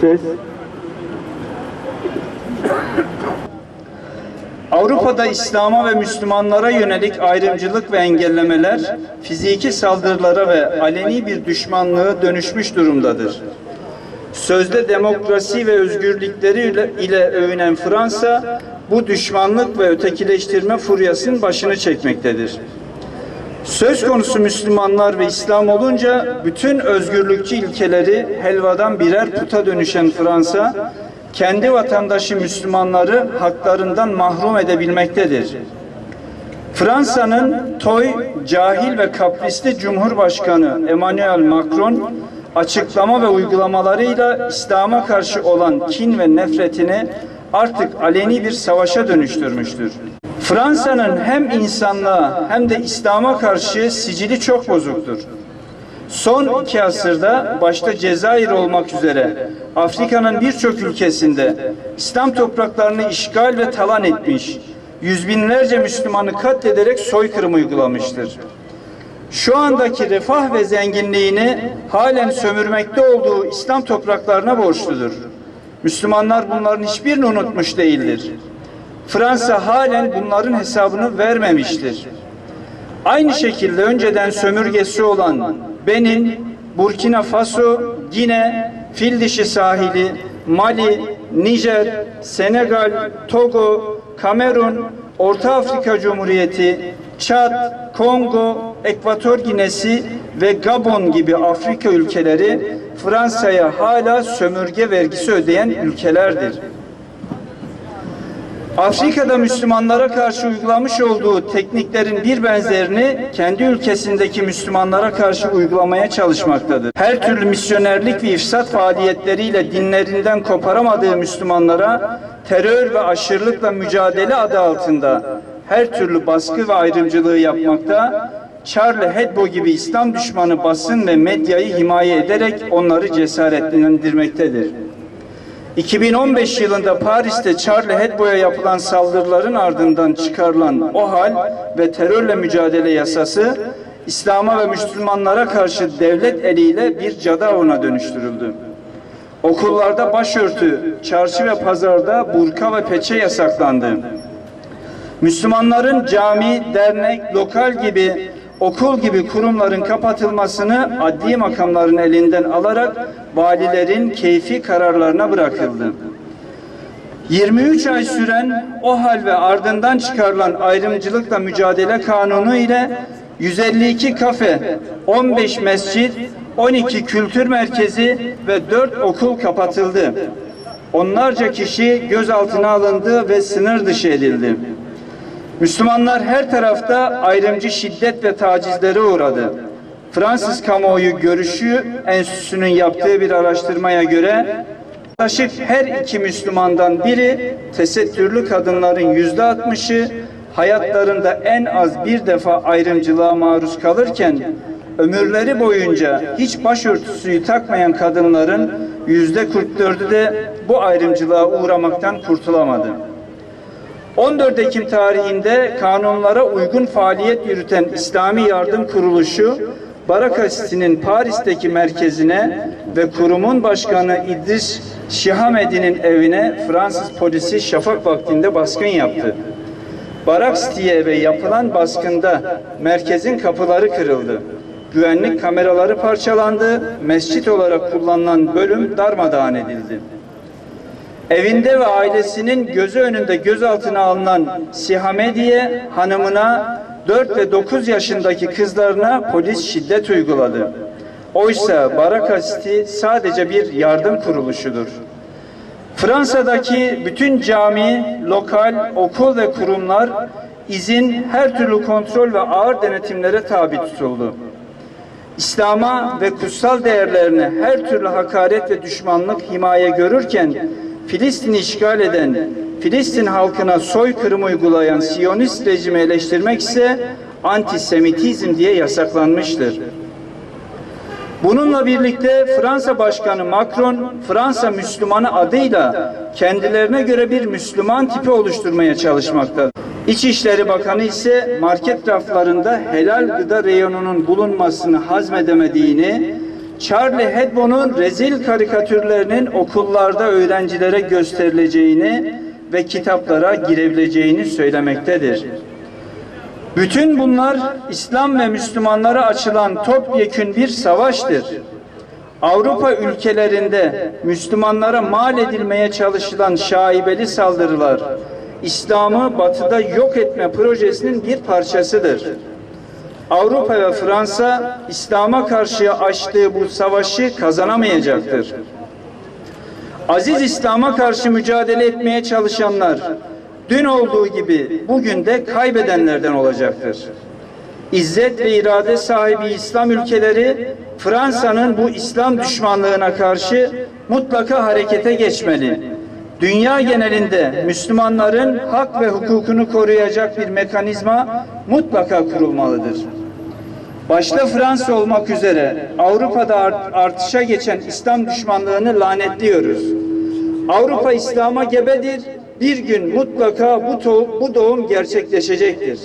Ses. Avrupa'da İslam'a ve Müslümanlara yönelik ayrımcılık ve engellemeler fiziki saldırılara ve aleni bir düşmanlığı dönüşmüş durumdadır. Sözde demokrasi ve özgürlükleri ile- övünen Fransa bu düşmanlık ve ötekileştirme furyasının başını çekmektedir. Söz konusu Müslümanlar ve İslam olunca bütün özgürlükçü ilkeleri helvadan birer puta dönüşen Fransa, kendi vatandaşı Müslümanları haklarından mahrum edebilmektedir. Fransa'nın toy, cahil ve kaprisli Cumhurbaşkanı Emmanuel Macron açıklama ve uygulamalarıyla İslam'a karşı olan kin ve nefretini artık aleni bir savaşa dönüştürmüştür. Fransa'nın hem insanlığa hem de İslam'a karşı sicili çok bozuktur. Son iki asırda başta Cezayir olmak üzere Afrika'nın birçok ülkesinde İslam topraklarını işgal ve talan etmiş, yüz binlerce Müslümanı katlederek soykırım uygulamıştır. Şu andaki refah ve zenginliğini halen sömürmekte olduğu İslam topraklarına borçludur. Müslümanlar bunların hiçbirini unutmuş değildir. Fransa halen bunların hesabını vermemiştir. Aynı şekilde önceden sömürgesi olan Benin, Burkina Faso, Gine, Fil Dişi Sahili, Mali, Nijer, Senegal, Togo, Kamerun, Orta Afrika Cumhuriyeti, Çad, Kongo, Ekvator Ginesi ve Gabon gibi Afrika ülkeleri Fransa'ya hala sömürge vergisi ödeyen ülkelerdir. Afrika'da Müslümanlara karşı uygulamış olduğu tekniklerin bir benzerini kendi ülkesindeki Müslümanlara karşı uygulamaya çalışmaktadır. Her türlü misyonerlik ve ifsat faaliyetleriyle dinlerinden koparamadığı Müslümanlara terör ve aşırılıkla mücadele adı altında her türlü baskı ve ayrımcılığı yapmakta, Charlie Hebdo gibi İslam düşmanı basın ve medyayı himaye ederek onları cesaretlendirmektedir. 2015 yılında Paris'te Charlie Hebdo'ya yapılan saldırıların ardından çıkarılan o hal ve terörle mücadele yasası İslam'a ve Müslümanlara karşı devlet eliyle bir cadı avına dönüştürüldü. Okullarda başörtü, çarşı ve pazarda burka ve peçe yasaklandı. Müslümanların cami, dernek, lokal gibi okul gibi kurumların kapatılmasını adli makamların elinden alarak valilerin keyfi kararlarına bırakıldı. 23 ay süren o hal ve ardından çıkarılan ayrımcılıkla mücadele kanunu ile 152 kafe, 15 mescit, 12 kültür merkezi ve 4 okul kapatıldı. Onlarca kişi gözaltına alındı ve sınır dışı edildi. Müslümanlar her tarafta ayrımcı şiddet ve tacizlere uğradı. Fransız kamuoyu görüşü enstitüsünün yaptığı bir araştırmaya göre yaklaşık her iki Müslümandan biri tesettürlü kadınların yüzde altmışı hayatlarında en az bir defa ayrımcılığa maruz kalırken ömürleri boyunca hiç başörtüsüyü takmayan kadınların yüzde 44'ü de bu ayrımcılığa uğramaktan kurtulamadı. 14 Ekim tarihinde kanunlara uygun faaliyet yürüten İslami Yardım Kuruluşu, Baraka City'nin Paris'teki merkezine ve kurumun başkanı İdris Şihamedi'nin evine Fransız polisi şafak vaktinde baskın yaptı. Barak City'ye eve yapılan baskında merkezin kapıları kırıldı. Güvenlik kameraları parçalandı, mescit olarak kullanılan bölüm darmadağın edildi. Evinde ve ailesinin gözü önünde gözaltına alınan Sihamediye hanımına 4 ve 9 yaşındaki kızlarına polis şiddet uyguladı. Oysa Baraka City sadece bir yardım kuruluşudur. Fransa'daki bütün cami, lokal, okul ve kurumlar izin, her türlü kontrol ve ağır denetimlere tabi tutuldu. İslam'a ve kutsal değerlerine her türlü hakaret ve düşmanlık himaye görürken Filistin'i işgal eden, Filistin halkına soykırım uygulayan Siyonist rejimi eleştirmek ise antisemitizm diye yasaklanmıştır. Bununla birlikte Fransa Başkanı Macron, Fransa Müslümanı adıyla kendilerine göre bir Müslüman tipi oluşturmaya çalışmaktadır. İçişleri Bakanı ise market raflarında helal gıda reyonunun bulunmasını hazmedemediğini, Charlie Hebdo'nun rezil karikatürlerinin okullarda öğrencilere gösterileceğini ve kitaplara girebileceğini söylemektedir. Bütün bunlar İslam ve Müslümanlara açılan topyekün bir savaştır. Avrupa ülkelerinde Müslümanlara mal edilmeye çalışılan şaibeli saldırılar, İslam'ı batıda yok etme projesinin bir parçasıdır. Avrupa ve Fransa İslam'a karşı açtığı bu savaşı kazanamayacaktır. Aziz İslam'a karşı mücadele etmeye çalışanlar dün olduğu gibi bugün de kaybedenlerden olacaktır. İzzet ve irade sahibi İslam ülkeleri Fransa'nın bu İslam düşmanlığına karşı mutlaka harekete geçmeli. Dünya genelinde Müslümanların hak ve hukukunu koruyacak bir mekanizma mutlaka kurulmalıdır. Başta Fransa olmak üzere Avrupa'da art- artışa geçen İslam düşmanlığını lanetliyoruz. Avrupa İslam'a gebedir. Bir gün mutlaka bu, bu doğum gerçekleşecektir.